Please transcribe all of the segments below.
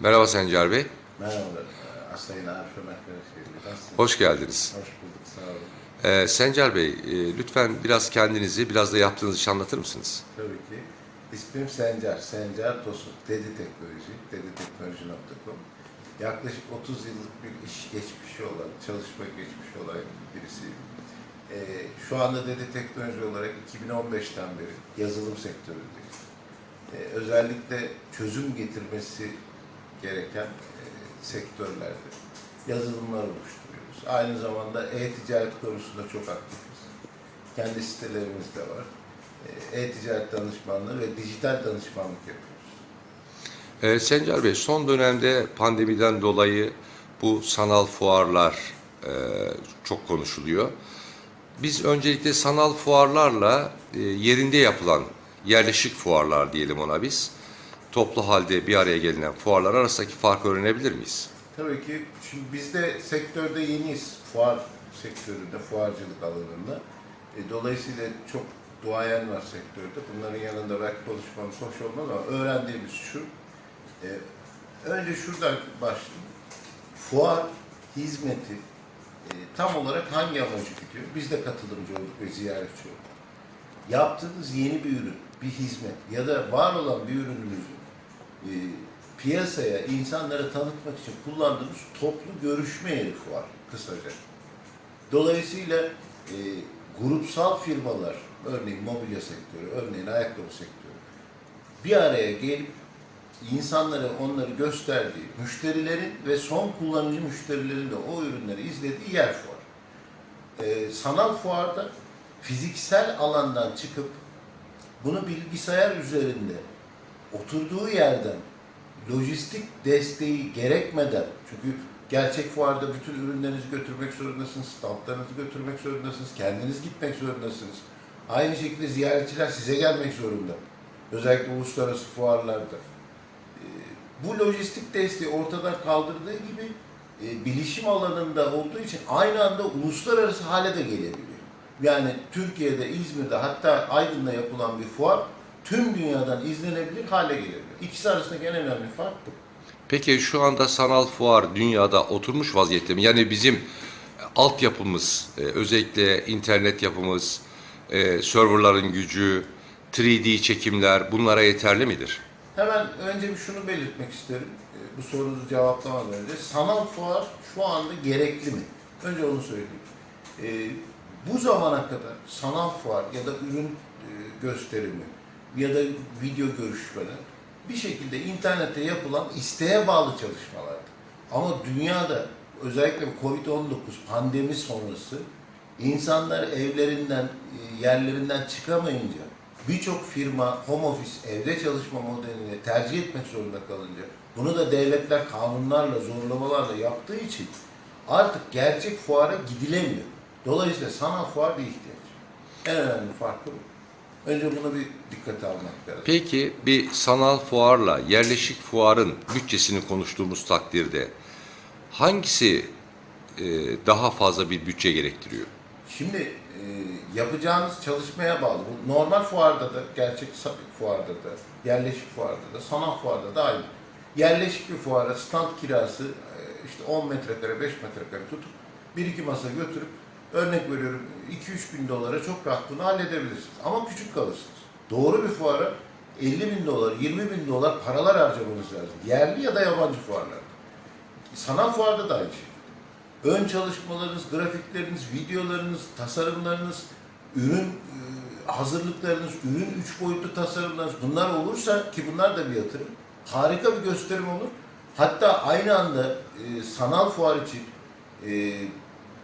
Merhaba Sencer Bey. Merhaba, Asayın Arif Ömer? Hoş geldiniz. Hoş bulduk, sağ olun. Ee, Sencer Bey, e, lütfen biraz kendinizi, biraz da yaptığınız işi anlatır mısınız? Tabii ki. İsmim Sencer, Sencer Tosun. Dedi Teknoloji, dediteknoloji.com. Yaklaşık 30 yıllık bir iş geçmişi olan, çalışma geçmişi olan birisiyim. E, şu anda Dedi Teknoloji olarak 2015'ten beri yazılım sektöründeyiz. E, özellikle çözüm getirmesi gereken e, sektörlerde yazılımlar oluşturuyoruz. Aynı zamanda e-ticaret konusunda çok aktifiz. Kendi sitelerimiz de var. E, E-ticaret danışmanlığı ve dijital danışmanlık yapıyoruz. Ee, Sencer Bey, son dönemde pandemiden dolayı bu sanal fuarlar e, çok konuşuluyor. Biz öncelikle sanal fuarlarla e, yerinde yapılan yerleşik fuarlar diyelim ona biz. Toplu halde bir araya gelinen fuarlar arasındaki farkı öğrenebilir miyiz? Tabii ki şimdi biz de sektörde yeniyiz. Fuar sektöründe, fuarcılık alanında. E, dolayısıyla çok duayen var sektörde. Bunların yanında belki konuşmamız hoş olmaz ama öğrendiğimiz şu. e, önce şuradan başlayayım. Fuar hizmeti e, tam olarak hangi amacı gidiyor? Biz de katılımcı olduk ve ziyaretçi olduk. Yaptığınız yeni bir ürün, bir hizmet ya da var olan bir ürününüzü e, piyasaya, insanlara tanıtmak için kullandığımız toplu görüşme yeri fuar kısaca. Dolayısıyla e, grupsal firmalar, örneğin mobilya sektörü, örneğin ayakkabı sektörü bir araya gelip insanlara onları gösterdiği, müşterilerin ve son kullanıcı müşterilerin de o ürünleri izlediği yer fuar. E, sanal fuarda fiziksel alandan çıkıp bunu bilgisayar üzerinde oturduğu yerden lojistik desteği gerekmeden çünkü gerçek fuarda bütün ürünlerinizi götürmek zorundasınız, standlarınızı götürmek zorundasınız, kendiniz gitmek zorundasınız. Aynı şekilde ziyaretçiler size gelmek zorunda. Özellikle uluslararası fuarlarda. Ee, Bu lojistik desteği ortadan kaldırdığı gibi e, bilişim alanında olduğu için aynı anda uluslararası hale de gelebiliyor. Yani Türkiye'de, İzmir'de hatta Aydın'da yapılan bir fuar tüm dünyadan izlenebilir hale gelebiliyor. İkisi arasındaki en önemli fark bu. Peki şu anda sanal fuar dünyada oturmuş vaziyette mi? Yani bizim altyapımız, e, özellikle internet yapımız, e, serverların gücü, 3D çekimler bunlara yeterli midir? Hemen önce bir şunu belirtmek isterim. Bu sorunuzu cevaplamadan önce. Sanal fuar şu anda gerekli mi? Önce onu söyleyeyim. Bu zamana kadar sanal fuar ya da ürün e, gösterimi ya da video görüşmeler bir şekilde internette yapılan isteğe bağlı çalışmalardı. Ama dünyada özellikle Covid-19 pandemi sonrası insanlar evlerinden, e, yerlerinden çıkamayınca birçok firma home office, evde çalışma modelini tercih etmek zorunda kalınca bunu da devletler kanunlarla, zorlamalarla yaptığı için artık gerçek fuara gidilemiyor. Dolayısıyla sanal fuar bir ihtiyaç. En önemli farkı bu. Önce bunu bir dikkate almak lazım. Peki bir sanal fuarla yerleşik fuarın bütçesini konuştuğumuz takdirde hangisi e, daha fazla bir bütçe gerektiriyor? Şimdi e, yapacağınız çalışmaya bağlı. Bu normal fuarda da, gerçek fuarda da, yerleşik fuarda da, sanal fuarda da aynı. Yerleşik bir fuara stand kirası e, işte 10 metrekare, 5 metrekare tutup bir iki masa götürüp örnek veriyorum 2-3 bin dolara çok rahat bunu halledebilirsiniz. Ama küçük kalırsınız. Doğru bir fuara 50 bin dolar, 20 bin dolar paralar harcamanız lazım. Yerli ya da yabancı fuarlarda. Sanal fuarda da aynı şey ön çalışmalarınız, grafikleriniz, videolarınız, tasarımlarınız, ürün e, hazırlıklarınız, ürün üç boyutlu tasarımlarınız bunlar olursa ki bunlar da bir yatırım. Harika bir gösterim olur. Hatta aynı anda e, sanal fuar için e,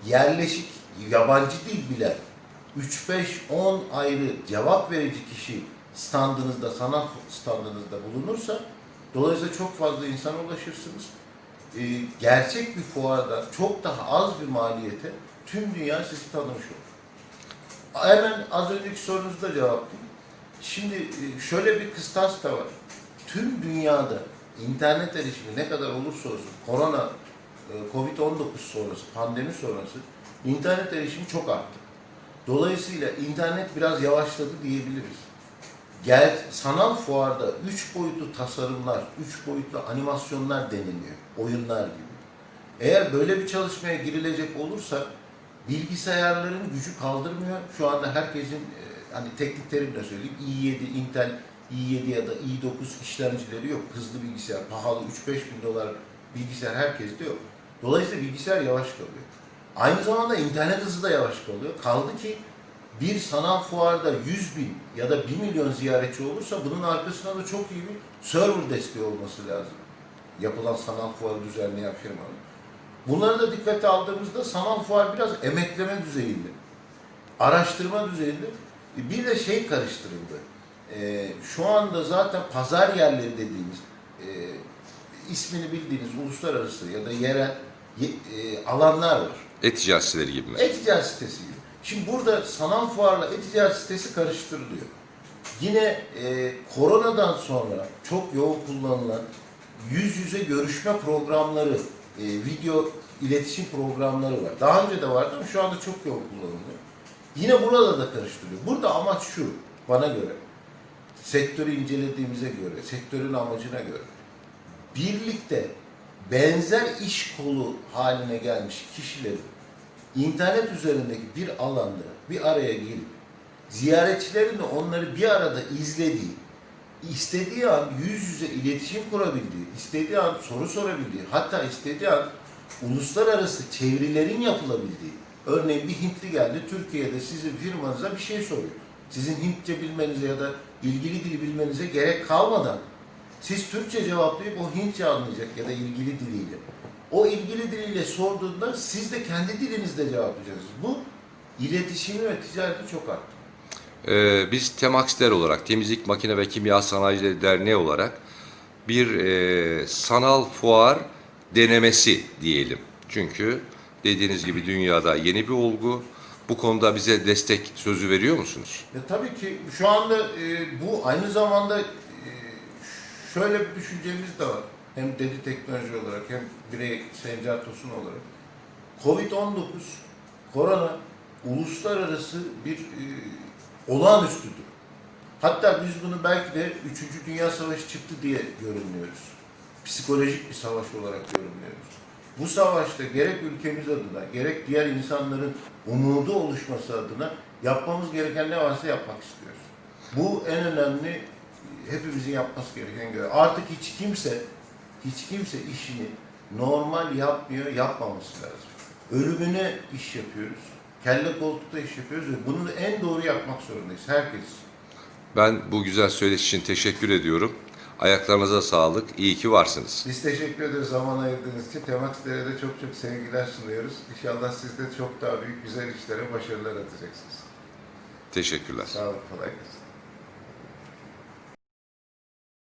yerleşik, yabancı dil bilen 3-5-10 ayrı cevap verici kişi standınızda, sanal standınızda bulunursa dolayısıyla çok fazla insana ulaşırsınız e, gerçek bir fuarda çok daha az bir maliyete tüm dünya sizi tanımış olur. Hemen az önceki sorunuzu da cevaplayayım. Şimdi e, şöyle bir kıstas da var. Tüm dünyada internet erişimi ne kadar olursa olsun korona, e, Covid-19 sonrası, pandemi sonrası internet erişimi çok arttı. Dolayısıyla internet biraz yavaşladı diyebiliriz. gel sanal fuarda üç boyutlu tasarımlar, üç boyutlu animasyonlar deneniyor. Oyunlar gibi. Eğer böyle bir çalışmaya girilecek olursa bilgisayarların gücü kaldırmıyor. Şu anda herkesin e, hani teknik terimle söyleyeyim i7, Intel i7 ya da i9 işlemcileri yok. Hızlı bilgisayar, pahalı 3-5 bin dolar bilgisayar herkeste yok. Dolayısıyla bilgisayar yavaş kalıyor. Aynı zamanda internet hızı da yavaş kalıyor. Kaldı ki bir sanal fuarda 100 bin ya da 1 milyon ziyaretçi olursa bunun arkasında da çok iyi bir server desteği olması lazım. Yapılan sanal fuarı düzenleyen firmanın. Bunları da dikkate aldığımızda sanal fuar biraz emekleme düzeyinde, araştırma düzeyinde bir de şey karıştırıldı. Ee, şu anda zaten pazar yerleri dediğimiz e, ismini bildiğiniz uluslararası ya da yerel ye- e, alanlar var. E-ticaret siteleri gibi mi? E-ticaret sitesi gibi. Şimdi burada sanal fuarla e-ticaret sitesi karıştırılıyor. Yine e, koronadan sonra çok yoğun kullanılan yüz yüze görüşme programları, e, video iletişim programları var. Daha önce de vardı ama şu anda çok yoğun kullanılıyor. Yine burada da karıştırıyor. Burada amaç şu, bana göre, sektörü incelediğimize göre, sektörün amacına göre, birlikte benzer iş kolu haline gelmiş kişilerin internet üzerindeki bir alanda bir araya gelip ziyaretçilerin de onları bir arada izlediği, istediği an yüz yüze iletişim kurabildiği, istediği an soru sorabildiği, hatta istediği an uluslararası çevirilerin yapılabildiği. Örneğin bir Hintli geldi Türkiye'de sizin firmanıza bir şey soruyor. Sizin Hintçe bilmenize ya da ilgili dili bilmenize gerek kalmadan siz Türkçe cevaplayıp o Hintçe anlayacak ya da ilgili diliyle. O ilgili diliyle sorduğunda siz de kendi dilinizde cevaplayacaksınız. Bu iletişimi ve ticareti çok arttı. Ee, biz Temaxler olarak, Temizlik Makine ve Kimya Sanayicileri Derneği olarak bir e, sanal fuar denemesi diyelim. Çünkü dediğiniz gibi dünyada yeni bir olgu. Bu konuda bize destek sözü veriyor musunuz? Ya tabii ki şu anda e, bu aynı zamanda şöyle bir düşüncemiz de var. Hem dedi teknoloji olarak hem birey Sencer Tosun olarak. Covid-19, korona uluslararası bir e, olağanüstüdür. Hatta biz bunu belki de 3. Dünya Savaşı çıktı diye yorumluyoruz. Psikolojik bir savaş olarak yorumluyoruz. Bu savaşta gerek ülkemiz adına, gerek diğer insanların umudu oluşması adına yapmamız gereken ne varsa yapmak istiyoruz. Bu en önemli, hepimizin yapması gereken görev. Artık hiç kimse, hiç kimse işini normal yapmıyor, yapmaması lazım. Ölümüne iş yapıyoruz. Kelle koltukta iş yapıyoruz ve bunu en doğru yapmak zorundayız. Herkes. Ben bu güzel söyleşi için teşekkür ediyorum. Ayaklarınıza sağlık. İyi ki varsınız. Biz teşekkür ederiz zaman ayırdığınız için. Temakslere de çok çok sevgiler sunuyoruz. İnşallah siz de çok daha büyük güzel işlere başarılar atacaksınız. Teşekkürler. Sağ olun, kolay gelsin.